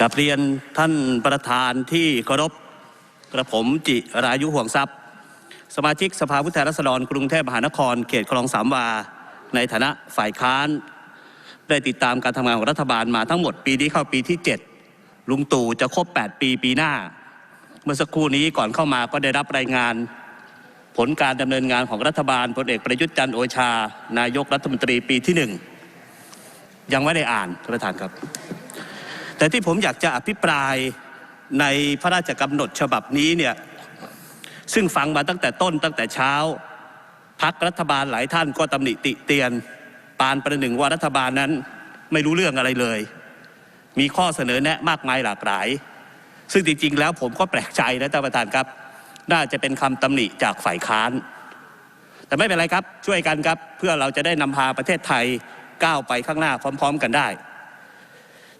กับเรียนท่านประธานที่เคารพกระผมจิรายุห่วงทรัพย์ สมาชิกสภาผู้แทนราษฎรกรุงเทพมหานครเขตคลองสามวา ในฐานะฝ่ายค้าน ได้ติดตามการทำงานของรัฐบาลมาทั้งหมดปีนี้เข้าปีที่ 7 ลุงตู่จะครบ 8 ปีปีหน้า เมื่อสักครู่นี้ก่อนเข้ามาก็ได้รับรายงาน ผลการดำเนินงานของรัฐบาลพลเอกประยุทธ์จันทร์โอชา นายกรัฐมนตรีปีที่หนึ่งยังไม่ได้อ่านท่านประธานครับ แต่ที่ผมอยากจะอภิปรายในพระราชกำหนดฉบับนี้เนี่ยซึ่งฟังมาตั้งแต่ต้นตั้งแต่เช้าพักรัฐบาลหลายท่านก็ตำหนิติเตียน ปานประหนึ่งว่ารัฐบาลนั้นไม่รู้เรื่องอะไรเลย มีข้อเสนอแนะมากมายหลากหลาย ซึ่งจริงๆแล้วผมก็แปลกใจนะท่านประธานครับ น่าจะเป็นคำตำหนิจากฝ่ายค้าน แต่ไม่เป็นไรครับช่วยกันครับ เพื่อเราจะได้นำพาประเทศไทยก้าวไปข้างหน้าพร้อม ๆ กันได้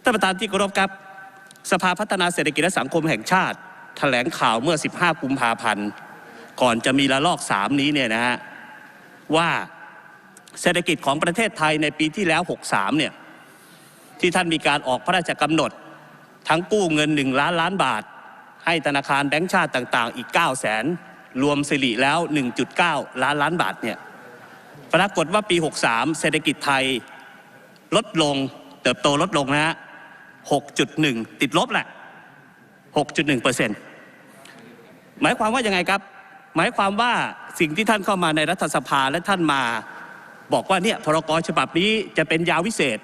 ท่านประธานที่เคารพครับ สภาพัฒนาเศรษฐกิจและสังคมแห่งชาติแถลงข่าวเมื่อ 15 กุมภาพันธ์ ก่อนจะมีระลอก 3 นี้เนี่ยนะฮะว่าเศรษฐกิจของประเทศไทยในปีที่แล้ว 63 เนี่ยที่ท่านมีการออกพระราชกำหนด ทั้งกู้เงิน 1 ล้านล้านบาท ให้ธนาคารแบงก์ชาติต่างๆ อีก 9 0 0แสนรวมสิริแล้ว 1.9 ล้านล้านบาทเนี่ยปรากฏว่าปี 63 เศรษฐกิจไทยลดลงเติบโตลดลงนะฮะ 6.1 ติดลบแหละ 6.1เปอร์เซ็นต์หมายความว่ายังไงครับ หมายความว่าสิ่งที่ท่านเข้ามาในรัฐสภาและท่านมาบอกว่าเนี่ยพรกฉบับนี้จะเป็นยาวิเศษ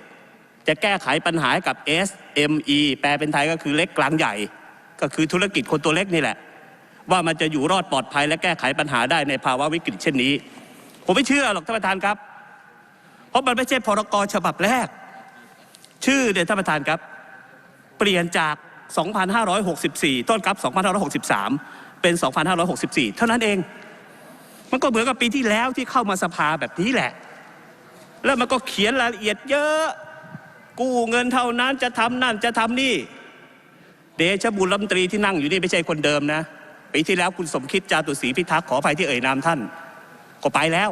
จะแก้ไขปัญหากับ SME แปลเป็นไทยก็คือเล็กกลางใหญ่ ก็คือธุรกิจคนตัวเล็กนี่แหละ ว่ามันจะอยู่รอดปลอดภัยและแก้ไขปัญหาได้ในภาวะวิกฤตเช่นนี้ ผมไม่เชื่อหรอกท่านประธานครับ เพราะมันไม่ใช่พรกฉบับแรก ชื่อเนี่ยท่านประธานครับ ปลี่ยนจาก 2,564 ต้นครับ 2,563 เป็น 2,564 เท่านั้นเอง มันก็เหมือนกับปีที่แล้วที่เข้ามาสภาแบบนี้แหละ แล้วมันก็เขียนรายละเอียดเยอะ กู้เงินเท่านั้นจะทำนั่นจะทำนี่ เดชบุญรัมตรีที่นั่งอยู่นี่ไม่ใช่คนเดิมนะ ปีที่แล้วคุณสมคิดจาตุศรีพิทักษ์ขออภัยที่เอ่ยนามท่าน ก็ไปแล้ว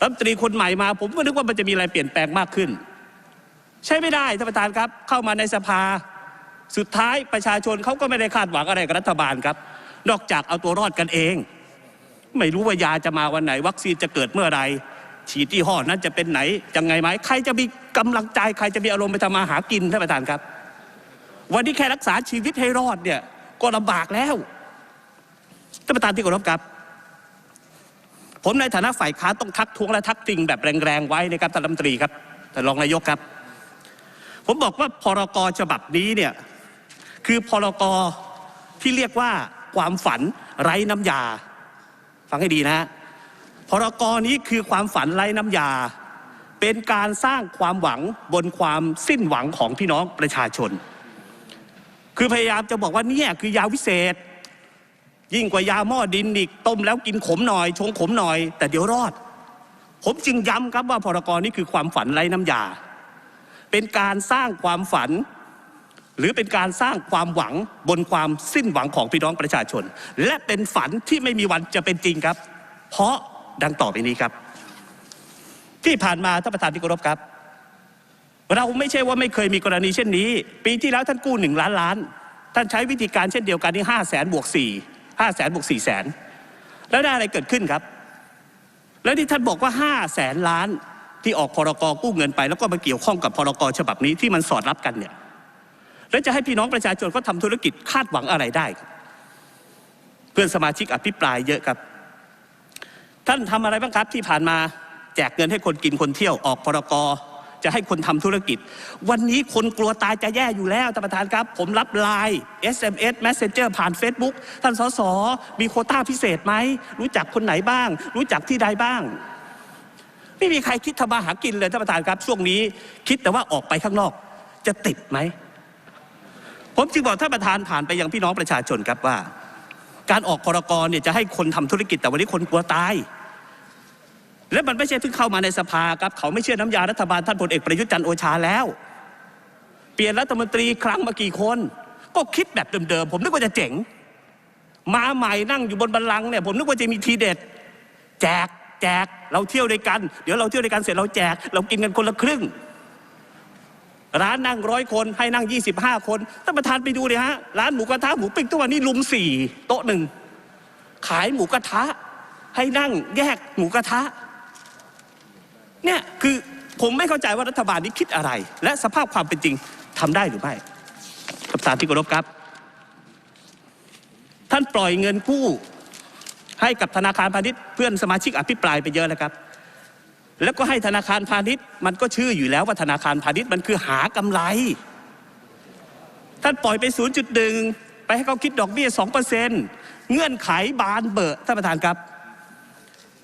รัฐมนตรีคนใหม่มา ผมก็นึกว่ามันจะมีอะไรเปลี่ยนแปลงมากขึ้น ใช่ไม่ได้ท่านประธานครับ เข้ามาในสภา สุดท้ายประชาชนเขาก็ไม่ได้คาดหวังอะไรกับรัฐบาลครับ นอกจากเอาตัวรอดกันเอง ไม่รู้ว่ายาจะมาวันไหน วัคซีนจะเกิดเมื่อไรฉีดที่ห้อนั้นจะเป็นไหนยังไงไหมใครจะมีกำลังใจใครจะมีอารมณ์ไปทำมาหากินท่านประธานครับ วันนี้แค่รักษาชีวิตให้รอดเนี่ยก็ลำบากแล้วท่านประธานที่เคารพครับผมในฐานะฝ่ายค้านต้องทักท้วงและทักติงแบบแรงๆไว้นะครับท่านรัฐมนตรีครับท่านรองนายกครับ ผมบอกว่าพรกฉบับนี้เนี่ยคือพรกที่เรียกว่าความฝันไร้น้ำยา ฟังให้ดีนะพรกนี้คือความฝันไร้น้ำยา เป็นการสร้างความหวังบนความสิ้นหวังของพี่น้องประชาชน คือพยายามจะบอกว่านี่คือยาวิเศษ ยิ่งกว่ายาหม้อดินอีกต้มแล้วกินขมหน่อย ชงขมหน่อย แต่เดี๋ยวรอด ผมจึงย้ำครับว่าพรกรนี้คือความฝันไร้น้ำยา เป็นการสร้างความฝัน หรือเป็นการสร้างความหวังบนความสิ้นหวังของพี่น้องประชาชน และเป็นฝันที่ไม่มีวันจะเป็นจริงครับ เพราะดังต่อไปนี้ครับ ที่ผ่านมาท่านประธานที่เคารพครับ เราไม่ใช่ว่าไม่เคยมีกรณีเช่นนี้ ปีที่แล้วท่านกู้หนึ่งล้านล้าน ท่านใช้วิธีการเช่นเดียวกันที่ห้าแสนบวกสี่ห้าแสนบวกสี่แสนแล้วได้อะไรเกิดขึ้นครับ แล้วที่ท่านบอกว่าห้าแสนล้าน ที่ออกพรกกู้เงินไปแล้วก็มาเกี่ยวข้องกับพรกฉบับนี้ที่มันสอดรับกันเนี่ยแล้วจะให้พี่น้องประชาชนเขาทำธุรกิจคาดหวังอะไรได้ เพื่อนสมาชิกอภิปรายเยอะครับ ท่านทำอะไรบ้างครับที่ผ่านมาแจกเงินให้คนกินคนเที่ยวออกพรกจะให้คนทำธุรกิจ วันนี้คนกลัวตายจะแย่อยู่แล้วท่านประธานครับ ผมรับไลน์ SMS Messenger ผ่าน Facebook ท่านสสมีโคต้าพิเศษไหม รู้จักคนไหนบ้าง รู้จักที่ใดบ้าง ไม่มีใครคิดทำมาหากินเลยท่านประธานครับ ช่วงนี้คิดแต่ว่าออกไปข้างนอก จะติดไหม ผมจึงบอกท่านประธานผ่านไปยังพี่น้องประชาชนครับว่า การออกพรกรเนี่ยจะให้คนทำธุรกิจแต่วันนี้คนกลัวตาย และมันไม่ใช่เพิ่งเข้ามาในสภาครับ เขาไม่เชื่อน้ำยารัฐบาลท่านพลเอกประยุทธ์จันทร์โอชาแล้ว เปลี่ยนรัฐมนตรีครั้งมากี่คน ก็คิดแบบเดิมๆผมนึกว่าจะเจ๋งมาใหม่นั่งอยู่บนบัลลังก์เนี่ยผมนึกว่าจะมีทีเด็ด แจก แจก เราเที่ยวด้วยกัน เดี๋ยวเราเที่ยวด้วยกันเสร็จเราแจก เรากินกันคนละครึ่ง ร้านนั่งร้อยคนให้นั่งยี่สิบห้าคนท่านประธานไปดูเลยฮะร้านหมูกระทะหมูปิ้งตัวนี้ลุมสี่โต๊ะหนึ่งขายหมูกระทะ ให้นั่งแยกหมูกระทะเนี่ยคือผมไม่เข้าใจว่ารัฐบาลนี้คิดอะไร และสภาพความเป็นจริงทำได้หรือไม่ท่านประธานที่เคารพครับ ท่านปล่อยเงินกู้ ให้กับธนาคารพาณิชย์เพื่อนสมาชิกอภิปรายไปเยอะแล้วครับ แล้วก็ให้ธนาคารพาณิชย์ มันก็ชื่ออยู่แล้วว่าธนาคารพาณิชย์มันคือหากำไร ท่านปล่อยไป 0.1 ไปให้เขาคิดดอกเบี้ย 2%เงื่อนไขบานเบอะท่านประธานครับ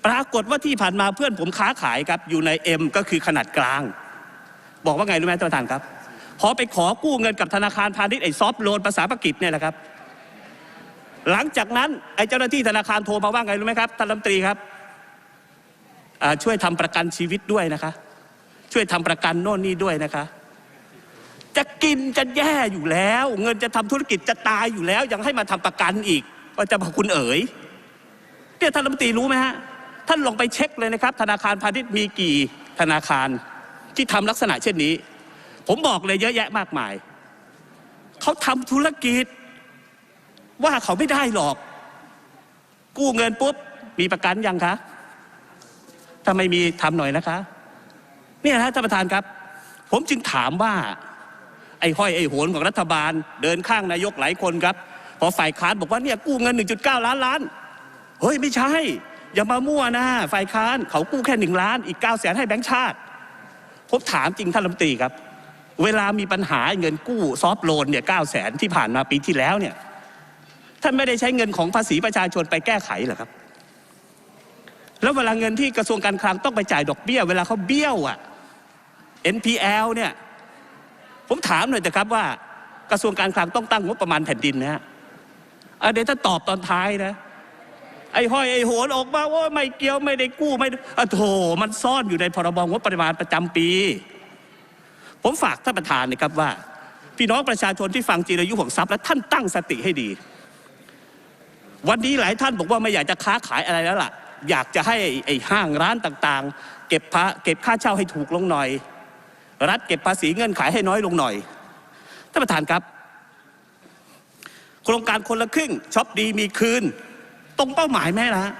ปรากฏว่าที่ผ่านมาเพื่อนผมค้าขายครับอยู่ใน M ก็คือขนาดกลาง บอกว่าไงรู้ไหมท่านประธานครับพอไปขอกู้เงินกับธนาคารพาณิชย์ไอ้ซอฟต์โลนภาษาปากีสเนี่ยแหละครับ หลังจากนั้นไอ้เจ้าหน้าที่ธนาคารโทรมาว่าไงรู้ไหมครับท่านรัฐมนตรีครับช่วยทำประกันชีวิตด้วยนะคะ ช่วยทำประกันโน่นนี่ด้วยนะคะ จะกินจะแย่อยู่แล้ว เงินจะทำธุรกิจจะตายอยู่แล้ว ยังให้มาทำประกันอีก ว่าจะบอกคุณเอ๋ยเนี่ยท่านรัฐมนตรีรู้ไหมฮะท่านลองไปเช็คเลยนะครับ ธนาคารพาณิชย์มีกี่ธนาคารที่ทำลักษณะเช่นนี้ ผมบอกเลยเยอะแยะมากมายเขาทำธุรกิจ ว่าเขาไม่ได้หรอก กู้เงินปุ๊บ มีประกันยังคะถ้าไม่มีทำหน่อยนะคะ เนี่ยนะท่านประธานครับ ผมจึงถามว่า ไอ้ห้อยไอ้โหนของรัฐบาล เดินข้างนายกหลายคนครับ พอฝ่ายค้านบอกว่าเนี่ยกู้เงิน 1.9 ล้านล้าน เฮ้ยไม่ใช่ อย่ามามั่วนะ ฝ่ายค้านเขากู้แค่หนึ่งล้าน อีก9ก้าแสนให้แบงค์ชาติผมถามจริงท่านรัฐมนตรีครับ เวลามีปัญหาเงินกู้ซอฟต์โลนเนี่ยเก้าแสนที่ผ่านมาปีที่แล้วเนี่ย ท่านไม่ได้ใช้เงินของภาษีประชาชนไปแก้ไขเหรอครับ แล้วเวลาเงินที่กระทรวงการคลังต้องไปจ่ายดอกเบี้ย เวลาเขาเบี้ยวอะ NPL เนี่ย ผมถามหน่อยแต่ครับว่ากระทรวงการคลังต้องตั้งงบประมาณแผ่นดินนะฮะเดี๋ยวถ้าตอบตอนท้ายนะ ไอ้ห้อยไอ้โหนออกมาว่าไม่เกี่ยวไม่ได้กู้ไม่ได้อะโถมันซ่อนอยู่ในพรบงบประมาณประจำปี ผมฝากท่านประธานนะครับว่า พี่น้องประชาชนที่ฟังจีรายุห่วงทรัพย์และท่านตั้งสติให้ดี วันนี้หลายท่านบอกว่าไม่อยากจะค้าขายอะไรแล้วล่ะ อยากจะให้ไอ้ห้างร้านต่างๆ เก็บพระเก็บค่าเช่าให้ถูกลงหน่อย รัฐเก็บภาษีเงื่อนไขให้น้อยลงหน่อยท่านประธานครับ โครงการคนละครึ่งช็อปดีมีคืน ตรงเป้าหมายไหมล่ะฮะ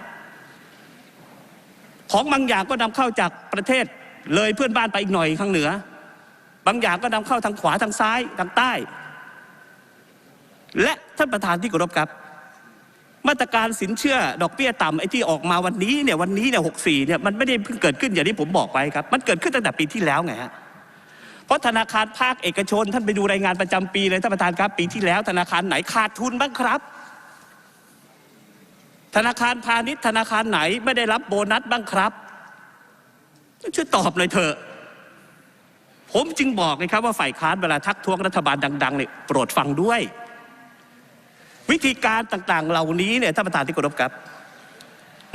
ของบางอย่างก็นำเข้าจากประเทศเลยเพื่อนบ้านไปอีกหน่อยข้างเหนือ บางอย่างก็นำเข้าทางขวาทางซ้ายทางใต้ และท่านประธานที่เคารพครับ มาตรการสินเชื่อดอกเบี้ยต่ำไอ้ที่ออกมาวันนี้เนี่ยวันนี้เนี่ยหกสี่เนี่ยมันไม่ได้เพิ่งเกิดขึ้นอย่างที่ผมบอกไว้ครับ มันเกิดขึ้นตั้งแต่ปีที่แล้วไงฮะเพราะธนาคารภาคเอกชน ท่านไปดูรายงานประจำปีเลยท่านประธานครับปีที่แล้ว ธนาคารไหนขาดทุนบ้างครับ ธนาคารพาณิชย์ธนาคารไหนไม่ได้รับโบนัสบ้างครับช่วยตอบหน่อยเถอะผมจึงบอกเลยครับว่าฝ่ายค้านเวลาทักท้วงรัฐบาลดังๆเนี่ยโปรดฟังด้วย วิธีการต่างๆ เหล่านี้เนี่ยท่านประธานที่เคารพครับ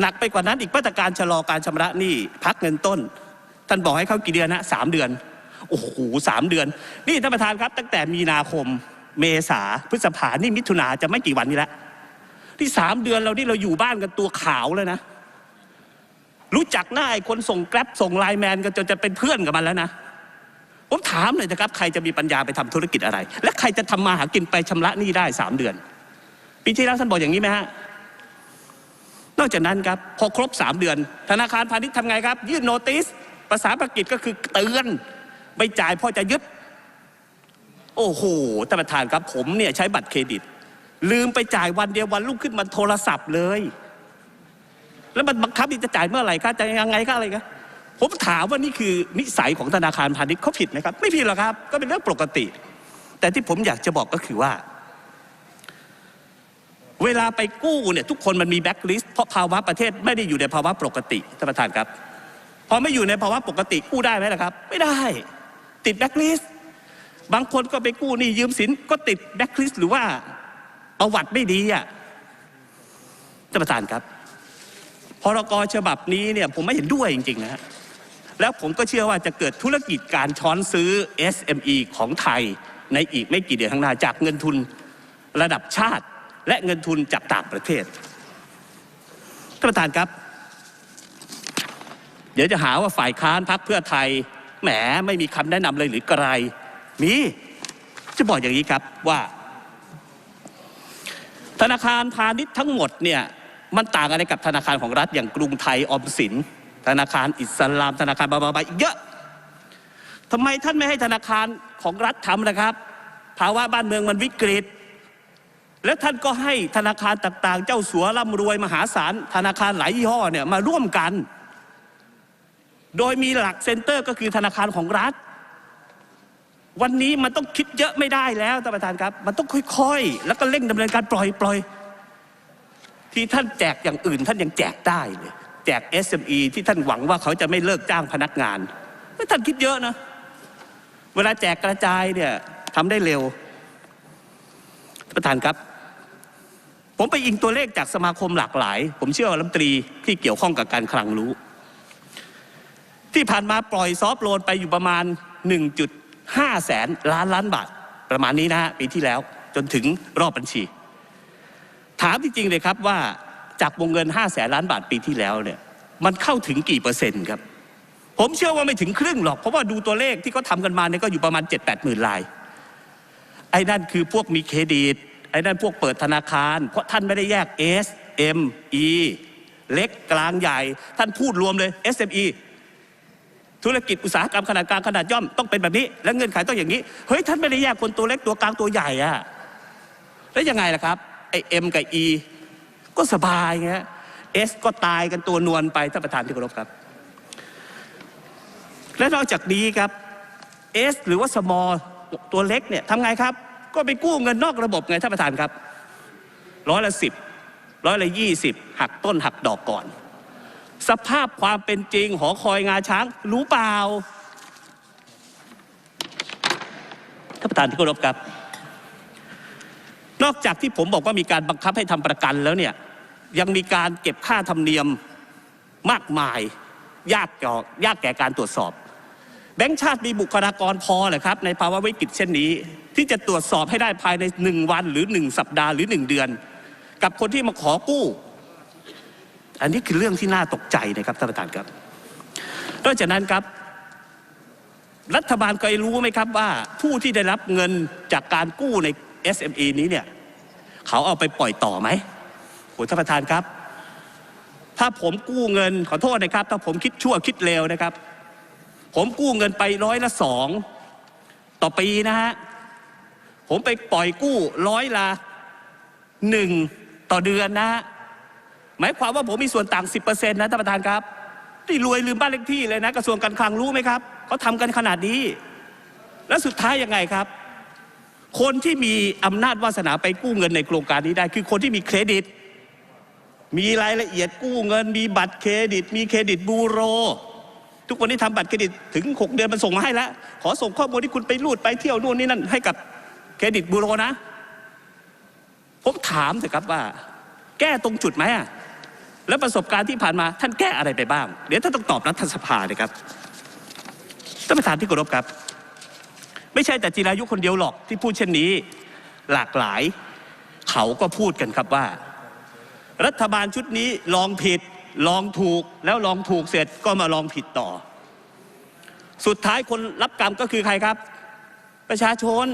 หนักไปกว่านั้นอีกมาตรการชะลอการชำระหนี้พักเงินต้น ท่านบอกให้เขากี่เดือนนะสามเดือนโอ้โหสามเดือน นี่ท่านประธานครับ ตั้งแต่มีนาคมเมษาพฤษภานี่มิถุนาจะไม่กี่วันนี้แล้วที่สามเดือนเราที่เราอยู่บ้านกันตัวขาวเลยนะ รู้จักหน้าไอ้คนส่งแกร็บส่งไลน์แมนกันจนจะเป็นเพื่อนกับมันแล้วนะผมถามเลยนะครับ ใครจะมีปัญญาไปทำธุรกิจอะไร และใครจะทำมาหากินไปชำระหนี้ได้สามเดือน ปีที่แล้วท่านบอกอย่างนี้ไหมฮะนอกจากนั้นครับพอครบสามเดือน ธนาคารพาณิชย์ทำไงครับ ยื่นโนติสภาษาปากีสก็คือเตือนไม่จ่ายพ่อจะยึด โอ้โหท่านประธานครับผมเนี่ยใช้บัตรเครดิต ลืมไปจ่ายวันเดียววันรุ่งขึ้นมันโทรศัพท์เลย แล้วมันบังคับที่จะจ่ายเมื่อไหร่คะจะยังไงก็อะไรคะผมถามว่านี่คือนิสัยของธนาคารพาณิชย์เขาผิดไหมครับ ไม่ผิดหรอกครับ ก็เป็นเรื่องปกติ แต่ที่ผมอยากจะบอกก็คือว่า เวลาไปกู้เนี่ยทุกคนมันมีแบ็คลิสต์เพราะภาวะประเทศไม่ได้อยู่ในภาวะปกติท่านประธานครับ พอไม่อยู่ในภาวะปกติกู้ได้ไหมล่ะครับ ไม่ได้ ติดแบ็คลิสต์บางคนก็ไปกู้นี่ยืมสินก็ติดแบ็คลิสต์หรือว่าประวัติไม่ดีอะท่านประธานครับพรกฉบับนี้เนี่ยผมไม่เห็นด้วยจริงๆนะฮะแล้วผมก็เชื่อว่าจะเกิดธุรกิจการช้อนซื้อ SME ของไทยในอีกไม่กี่เดือนข้างหน้าจากเงินทุนระดับชาติ และเงินทุนจากต่างประเทศท่านประธานครับ เดี๋ยวจะหาว่าฝ่ายค้านพักเพื่อไทยแหมไม่มีคำแนะนำเลยหรือไร มีจะบอกอย่างนี้ครับว่า ธนาคารพาณิชย์ทั้งหมดเนี่ยมันต่างอะไรกับธนาคารของรัฐอย่างกรุงไทยออมสิน ธนาคารอิสลาม ธนาคารบาบาบาอีกเยอะทำไมท่านไม่ให้ธนาคารของรัฐทำนะครับ ภาวะบ้านเมืองมันวิกฤต แล้วท่านก็ให้ธนาคารต่างๆ เจ้าสัวร่ำรวยมหาศาลธนาคารหลายยี่ห้อเนี่ยมาร่วมกัน โดยมีหลักเซ็นเตอร์ก็คือธนาคารของรัฐ วันนี้มันต้องคิดเยอะไม่ได้แล้วท่านประธานครับ มันต้องค่อยๆ แล้วก็เร่งดำเนินการปล่อยปล่อยที่ท่านแจกอย่างอื่น ท่านยังแจกได้เลยแจก SME ที่ท่านหวังว่าเขาจะไม่เลิกจ้างพนักงานไม่ท่านคิดเยอะนะ เวลาแจกกระจายเนี่ยทำได้เร็วท่านประธานครับ ผมไปอิงตัวเลขจากสมาคมหลากหลาย ผมเชื่อว่ารัฐมนตรีที่เกี่ยวข้องกับการคลังรู้ ที่ผ่านมาปล่อยซอฟต์โลนไปอยู่ประมาณ 1.5 แสนล้านล้านบาท ประมาณนี้นะฮะปีที่แล้วจนถึงรอบบัญชี ถามจริงๆเลยครับว่าจากวงเงิน 5 แสนล้านบาทปีที่แล้วเนี่ยมันเข้าถึงกี่เปอร์เซ็นต์ครับ ผมเชื่อว่าไม่ถึงครึ่งหรอก เพราะว่าดูตัวเลขที่เขาทำกันมาเนี่ยก็อยู่ประมาณ 7-8หมื่นลาย ไอ้นั่นคือพวกมีเครดิต ไอ้นั่นพวกเปิดธนาคาร เพราะท่านไม่ได้แยก S M E เล็กกลางใหญ่ ท่านพูดรวมเลย SME ธุรกิจอุตสาหกรรมขนาดกลางขนาดย่อมต้องเป็นแบบนี้ และเงื่อนไขต้องอย่างนี้ เฮ้ย ท่านไม่ได้แยกคนตัวเล็กตัวกลางตัวใหญ่อะแล้วยังไงล่ะครับไอ้ M กับ E ก็สบายไง S ก็ตายกันตัวนวลไปท่านประธานที่เคารพครับ และนอกจากนี้ครับ S หรือว่า small ตัวเล็กเนี่ยทำไงครับ ก็ไปกู้เงินนอกระบบไงท่านประธานครับร้อยละสิบร้อยละยี่สิบหักต้นหักดอกก่อน สภาพความเป็นจริงหอคอยงาช้างรู้เปล่าท่านประธานที่เคารพครับ นอกจากที่ผมบอกว่ามีการบังคับให้ทำประกันแล้วเนี่ยยังมีการเก็บค่าธรรมเนียมมากมาย ยากก่ยากแก่การตรวจสอบ แบงค์ชาติมีบุคลากรพอเหรอครับ ในภาวะวิกฤตเช่นนี้ ที่จะตรวจสอบให้ได้ภายในหนึ่งวันหรือหนึ่งสัปดาห์หรือหนึ่งเดือน กับคนที่มาขอกู้ อันนี้คือเรื่องที่น่าตกใจนะครับท่านประธานครับนอกจากนั้นครับ รัฐบาลเคยรู้ไหมครับว่า ผู้ที่ได้รับเงินจากการกู้ใน SME นี้เนี่ยเขาเอาไปปล่อยต่อไหมโอ้ท่านประธานครับ ถ้าผมกู้เงินขอโทษนะครับ ถ้าผมคิดชั่วคิดเลวนะครับ ผมกู้เงินไปร้อยละสองต่อปีนะฮะ ผมไปปล่อยกู้ร้อยละหนึ่งต่อเดือนนะ หมายความว่าผมมีส่วนต่าง 10%นะท่านประธานครับที่รวยลืมบ้านเลขที่เลยนะ กระทรวงการคลังรู้ไหมครับเขาทำกันขนาดนี้ แล้วสุดท้ายยังไงครับ คนที่มีอำนาจวาสนาไปกู้เงินในโครงการนี้ได้ คือคนที่มีเครดิต มีรายละเอียดกู้เงิน มีบัตรเครดิต มีเครดิตบูโร ทุกวันนี้ทำบัตรเครดิตถึง 6 เดือนมันส่งมาให้แล้ว ขอส่งข้อมูลที่คุณไปรูดไปเที่ยวนู่นนี่นั่นให้กับ เครดิตบูโรนะ ผมถามเถอะครับว่า แก้ตรงจุดไหมอะแล้วประสบการณ์ที่ผ่านมาท่านแก้อะไรไปบ้าง เดี๋ยวท่านต้องตอบรัฐสภาเลยครับท่านประธานที่เคารพครับ ไม่ใช่แต่จิรายุคนเดียวหรอกที่พูดเช่นนี้ หลากหลาย เขาก็พูดกันครับว่า รัฐบาลชุดนี้ลองผิด ลองถูกแล้วลองถูกเสร็จก็มาลองผิดต่อ สุดท้ายคนรับกรรมก็คือใครครับ ประชาชน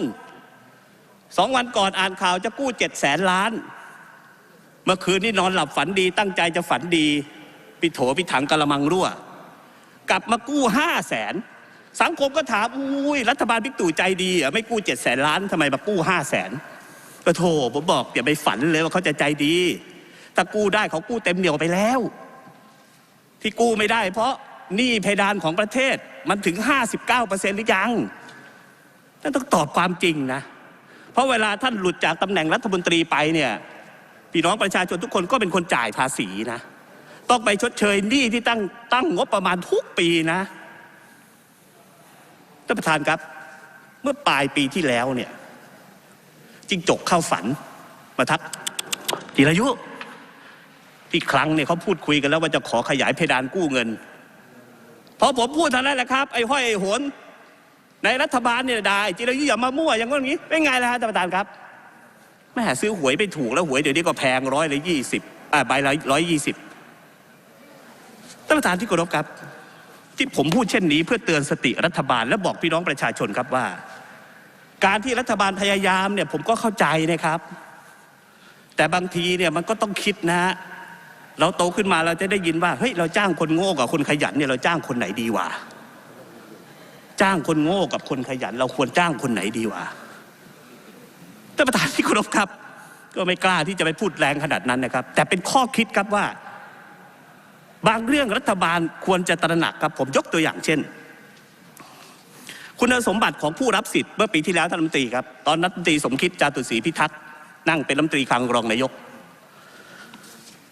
สองวันก่อนอ่านข่าวจะกู้เจ็ดแสนล้าน เมื่อคืนนี้นอนหลับฝันดี ตั้งใจจะฝันดีปิโถปิถังกะละมังรั่ว กลับมากู้ห้าแสนสังคมก็ถามอุ้ยรัฐบาลบิ๊กตู่ใจดีอะไม่กู้เจ็ดแสนล้านทำไมมากู้ห้าแสนก็โถผมบอกอย่าไปฝันเลยว่าเขาจะใจดีถ้ากู้ได้เขากู้เต็มเหนียวไปแล้ว ที่กู้ไม่ได้ เพราะหนี้เพดานของประเทศมันถึง 59%หรือยังท่นต้องตอบความจริงนะ เพราะเวลาท่านหลุดจากตำแหน่งรัฐมนตรีไปเนี่ยพี่น้องประชาชนทุกคนก็เป็นคนจ่ายภาษีนะต้องไปชดเชยหนี้ที่ตั้งตั้งงบประมาณทุกปีนะท่านประธานครับ เมื่อปลายปีที่แล้วเนี่ยจิงจกเข้าฝันมาทักจิรายุที่ครั้งเนี่ยเขาพูดคุยกันแล้วว่าจะขอขยายเพดานกู้เงินพอผมพูดเท่านั้นแหละครับ ไอ้ห้อยไอ้โหน ในรัฐบาลเนี่ยได้จิรายุอย่ามามั่วอย่างนั้นอย่างนี้เป็นไงล่ะฮะท่านประธานครับแม่ซื้อหวยไปถูกแล้วหวยเดี๋ยวนี้ก็แพงร้อยละยี่สิบอ่าใบละร้อยยี่สิบท่านประธานที่เคารพครับ ที่ผมพูดเช่นนี้เพื่อเตือนสติรัฐบาลและบอกพี่น้องประชาชนครับว่า การที่รัฐบาลพยายามเนี่ยผมก็เข้าใจนะครับ แต่บางทีเนี่ยมันก็ต้องคิดนะฮะเราโตขึ้นมาเราจะได้ยินว่าเฮ้ยเราจ้างคนโง่กับคนขยันเนี่ยเราจ้างคนไหนดีวะ จ้างคนโง่กับคนขยัน เราควรจ้างคนไหนดีวะท่านประธานที่เคารพครับ ก็ไม่กล้าที่จะไปพูดแรงขนาดนั้นนะครับ แต่เป็นข้อคิดครับว่า บางเรื่องรัฐบาลควรจะตระหนักครับ ผมยกตัวอย่างเช่น คุณสมบัติของผู้รับสิทธิ์เมื่อปีที่แล้วท่านรัฐมนตรีครับตอนรัฐมนตรีสมคิดจาตุศรีพิทักษ์นั่งเป็นรัฐมนตรีคลังรองนายก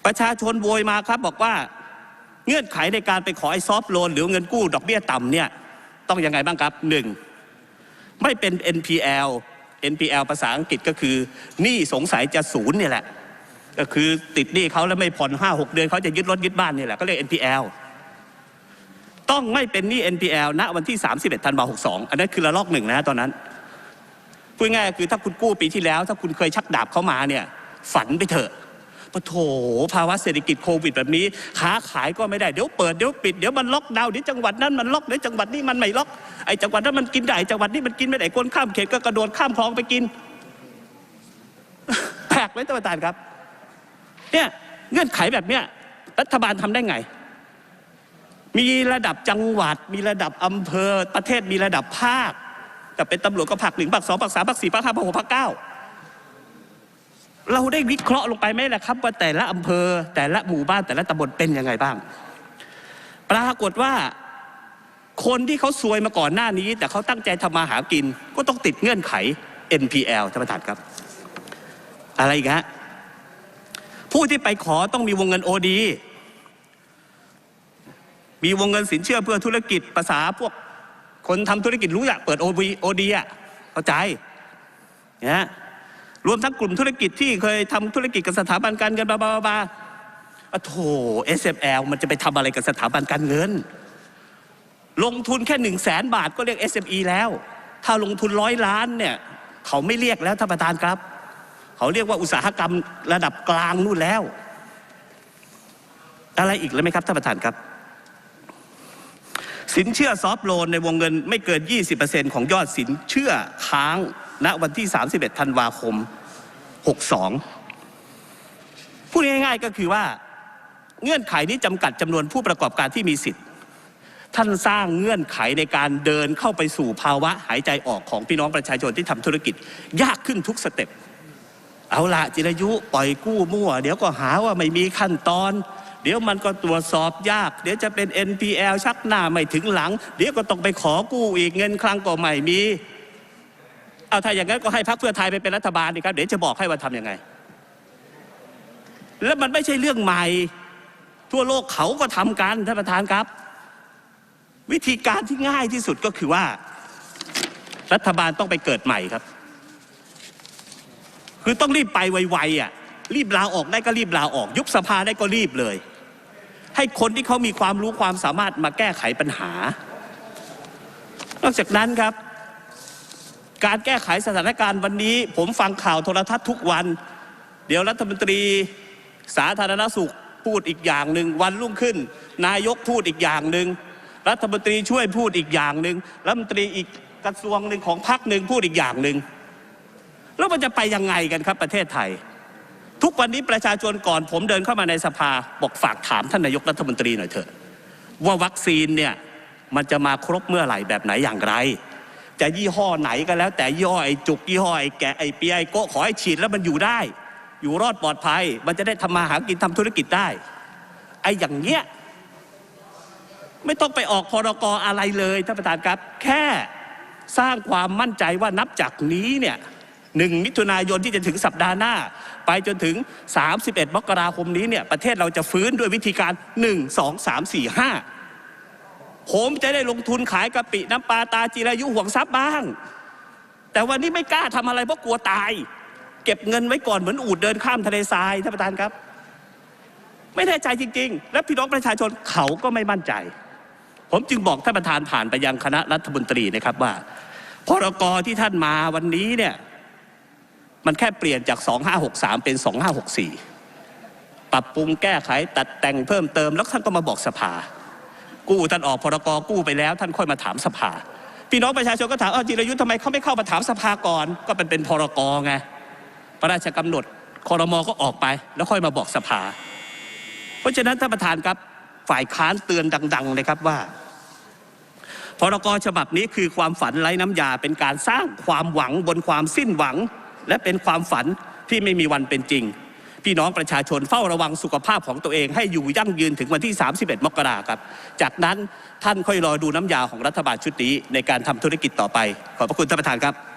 ประชาชนโวยมาครับบอกว่าเงื่อนไขในการไปขอไอ้ซอฟโลนหรือเงินกู้ดอกเบี้ยต่ำเนี่ย ต้องยังไงบ้างครับหนึ่งไม่เป็น NPL NPL ภาษาอังกฤษก็คือหนี้สงสัยจะศูนย์เนี่ยแหละ ก็คือติดหนี้เขาแล้วไม่ผ่อนห้าหกเดือนเขาจะยึดรถยึดบ้านเนี่ยแหละก็เรียก NPL ต้องไม่เป็นหนี้ NPL ณวันที่ 31ธันวาคม62 อันนั้นคือระลอกหนึ่งนะตอนนั้นพูดง่ายคือถ้าคุณกู้ปีที่แล้ว ถ้าคุณเคยชักดาบเข้ามาเนี่ย ฝันไปเถอะ ปะโถภาวะเศรษฐกิจโควิดแบบนี้ค้าขายก็ไม่ได้เดี๋ยวเปิดเดี๋ยวปิดเดี๋ยวมันล็อกดาวน์เดี๋ยวจังหวัดนั้นมันล็อกเดี๋ยวจังหวัดนี้มันไม่ล็อกไอ้จังหวัดนั้นมันกินได้จังหวัดนี้มันกินไม่ได้คนข้ามเขตก็กระโดดข้ามคลองไปกินแปลกไหมท่านประธานครับเนี่ยเงื่อนไขแบบเนี้ยรัฐบาลทำได้ไง มีระดับจังหวัด มีระดับอำเภอประเทศมีระดับภาค แต่เป็นตำรวจก็ภาคหนึ่งภาคสองภาคสามภาคสี่ภาคห้าภาคหกภาคเก้า เราได้วิเคราะห์ลงไปไหมล่ะครับ ว่าแต่ละอำเภอ แต่ละหมู่บ้านแต่ละตำบลเป็นยังไงบ้าง ปรากฏว่าคนที่เขาซวยมาก่อนหน้านี้ แต่เขาตั้งใจทำมาหากิน ก็ต้องติดเงื่อนไข NPL ท่านประธานครับ อะไรอีกฮะผู้ที่ไปขอต้องมีวงเงินโอดีมีวงเงินสินเชื่อเพื่อธุรกิจภาษาพวกคนทำธุรกิจรู้อะเปิดโอดีโอดีอะเข้าใจนะ รวมทั้งกลุ่มธุรกิจที่เคยทำธุรกิจกับสถาบันการเงินบาบาบาอะโถ SML มันจะไปทำอะไรกับสถาบันการเงิน ลงทุนแค่หนึ่งแสนบาทก็เรียก SME แล้ว ถ้าลงทุนร้อยล้านเนี่ยเขาไม่เรียกแล้วท่านประธานครับ เขาเรียกว่าอุตสาหกรรมระดับกลางนู่นแล้ว อะไรอีกแล้วไหมครับท่านประธานครับ สินเชื่อซอฟต์โลนในวงเงินไม่เกิน 20%ของยอดสินเชื่อค้าง ณวันที่ 31ธันวาคม 62 พูดง่ายๆก็คือว่าเงื่อนไขนี้จำกัดจำนวนผู้ประกอบการที่มีสิทธิ์ ท่านสร้างเงื่อนไขในการเดินเข้าไปสู่ภาวะหายใจออกของพี่น้องประชาชนที่ทำธุรกิจ ยากขึ้นทุกสเต็ปเอาละจิรายุปล่อยกู้มั่ว เดี๋ยวก็หาว่าไม่มีขั้นตอน เดี๋ยวมันก็ตรวจสอบยาก เดี๋ยวจะเป็น NPL ชักหน้าไม่ถึงหลัง เดี๋ยวก็ต้องไปขอกู้อีกเงินคลังก็ไม่มี เอาถ้าอย่างนั้นก็ให้พรรคเพื่อไทยไปเป็นรัฐบาลดีครับ เดี๋ยวจะบอกให้ว่าทำยังไง แล้วมันไม่ใช่เรื่องใหม่ ทั่วโลกเขาก็ทำกันท่านประธานครับ วิธีการที่ง่ายที่สุดก็คือว่า รัฐบาลต้องไปเกิดใหม่ครับ คือต้องรีบไปไวๆอะรีบลาออกได้ก็รีบลาออก ยุบสภาได้ก็รีบเลย ให้คนที่เขามีความรู้ความสามารถมาแก้ไขปัญหานอกจากนั้นครับ การแก้ไขสถานการณ์วันนี้ ผมฟังข่าวโทรทัศน์ทุกวัน เดี๋ยวรัฐมนตรีสาธารณสุขพูดอีกอย่างหนึ่งวันรุ่งขึ้น นายกพูดอีกอย่างหนึ่งรัฐมนตรีช่วยพูดอีกอย่างหนึ่งรัฐมนตรีอีกกระทรวงหนึ่งของพรรคหนึ่งพูดอีกอย่างหนึ่งแล้วมันจะไปยังไงกันครับประเทศไทย ทุกวันนี้ประชาชนก่อนผมเดินเข้ามาในสภาบอกฝากถามท่านนายกรัฐมนตรีหน่อยเถอะ ว่าวัคซีนเนี่ยมันจะมาครบเมื่อไหร่แบบไหนอย่างไร จะยี่ห้อไหนก็แล้ว แต่ยี่ห้อไอ้จุกยี่ห้อไอ้แกะไอ้เปียไอ้โกะขอให้ฉีดแล้วมันอยู่ได้ อยู่รอดปลอดภัย มันจะได้ทำมาหากินทำธุรกิจได้ไอ้อย่างเงี้ยไม่ต้องไปออกพรกอะไรเลยท่านประธานครับ แค่สร้างความมั่นใจว่านับจากนี้เนี่ยหนึ่งมิถุนายนที่จะถึงสัปดาห์หน้า ไปจนถึง 31 มกราคมนี้เนี่ยประเทศเราจะฟื้นด้วยวิธีการ 1 2 3 4 5 ผมจะได้ลงทุนขายกะปิน้ำปลาตาจีรายุห่วงทรัพย์บ้าง แต่วันนี้ไม่กล้าทำอะไรเพราะกลัวตาย เก็บเงินไว้ก่อนเหมือนอูดเดินข้ามทะเลทรายท่านประธานครับ ไม่แน่ใจจริง ๆ และพี่น้องประชาชนเขาก็ไม่มั่นใจ ผมจึงบอกท่านประธานผ่านไปยังคณะรัฐมนตรีนะครับว่าพรกที่ท่านมาวันนี้เนี่ยมันแค่เปลี่ยนจาก 2563 เป็น 2564 ปรับปรุงแก้ไขตัดแต่งเพิ่มเติมแล้วท่านก็มาบอกสภา กู้ท่านออกพรกกู้ไปแล้ว ท่านค่อยมาถามสภา พี่น้องประชาชนก็ถามอ้าวจิรยุทธ์ทำไมเขาไม่เข้ามาถามสภาก่อน ก็เป็นเป็นพรกไงพระราชกำหนดคอรมอก็ออกไป แล้วค่อยมาบอกสภา เพราะฉะนั้นท่านประธานครับฝ่ายค้านเตือนดัง ๆ เลยครับว่าพรกฉบับนี้คือความฝันไร้น้ำยาเป็นการสร้างความหวังบนความสิ้นหวัง และเป็นความฝันที่ไม่มีวันเป็นจริง พี่น้องประชาชนเฝ้าระวังสุขภาพของตัวเอง ให้อยู่ยั่งยืนถึงวันที่ 31 มกราครับ จากนั้นท่านค่อยรอดูน้ำยาของรัฐบาลชุดนี้ในการทำธุรกิจต่อไป ขอบพระคุณท่านประธานครับ